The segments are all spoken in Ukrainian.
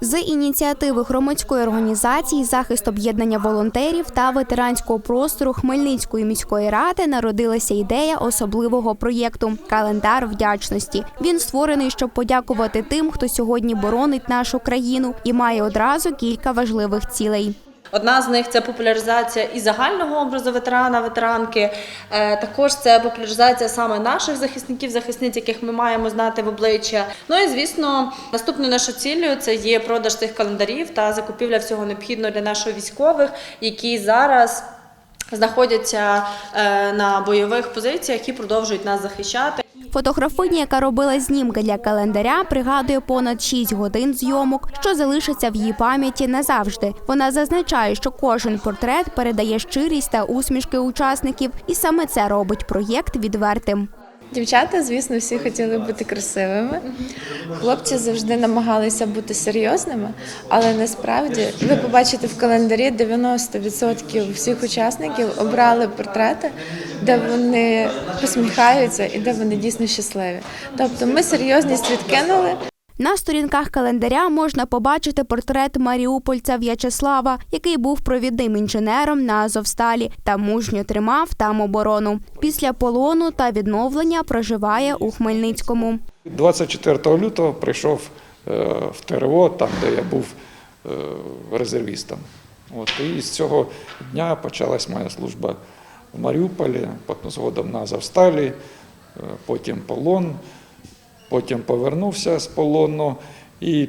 З ініціативи громадської організації захист об'єднання волонтерів та ветеранського простору Хмельницької міської ради народилася ідея особливого проєкту Календар вдячності. Він створений, щоб подякувати тим, хто сьогодні боронить нашу країну і має одразу кілька важливих цілей. Одна з них це популяризація і загального образу ветерана, ветеранки. Е, Також це популяризація саме наших захисників, захисниць, яких ми маємо знати в обличчя. Ну і звісно, наступною нашою ціллю це є продаж цих календарів та закупівля всього необхідного для наших військових, які зараз знаходяться е, на бойових позиціях і продовжують нас захищати. Фотографиня, яка робила знімки для календаря, пригадує понад 6 годин зйомок, що залишиться в її пам'яті назавжди. Вона зазначає, що кожен портрет передає щирість та усмішки учасників, і саме це робить проєкт відвертим. Дівчата, звісно, всі хотіли бути красивими. Хлопці завжди намагалися бути серйозними, але насправді ви побачите в календарі 90% всіх учасників обрали портрети, де вони посміхаються і де вони дійсно щасливі. Тобто ми серйозність відкинули. На сторінках календаря можна побачити портрет маріупольця В'ячеслава, який був провідним інженером на Азовсталі та мужньо тримав там оборону. Після полону та відновлення проживає у Хмельницькому. 24 лютого прийшов е, в ТРО, там, де я був е, резервістом. От, і з цього дня почалась моя служба в Маріуполі, потім згодом на Азовсталі, е, потім полон, потім повернувся з полону і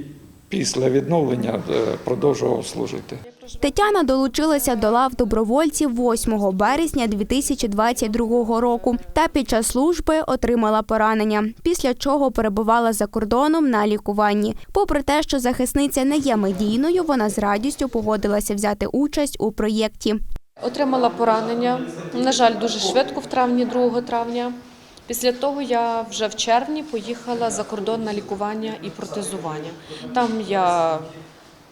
після відновлення е, продовжував служити. Тетяна долучилася до лав добровольців 8 березня 2022 року та під час служби отримала поранення, після чого перебувала за кордоном на лікуванні. Попри те, що захисниця не є медійною, вона з радістю погодилася взяти участь у проєкті. Отримала поранення, на жаль, дуже швидко в травні, 2 травня. Після того я вже в червні поїхала за кордон на лікування і протезування. Там я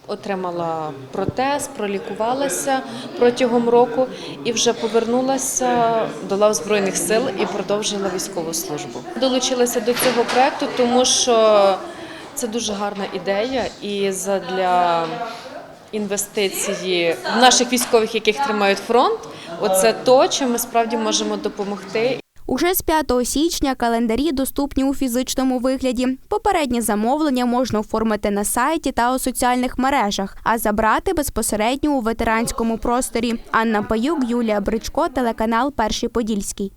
отримала протез, пролікувалася протягом року і вже повернулася до лав Збройних сил і продовжила військову службу. Долучилася до цього проекту, тому що це дуже гарна ідея і для інвестиції в наших військових, яких тримають фронт. Оце то, чим ми справді можемо допомогти. Уже з 5 січня календарі доступні у фізичному вигляді. Попереднє замовлення можна оформити на сайті та у соціальних мережах, а забрати безпосередньо у ветеранському просторі. Анна Паюк, Юлія Бричко, телеканал Перший Подільський.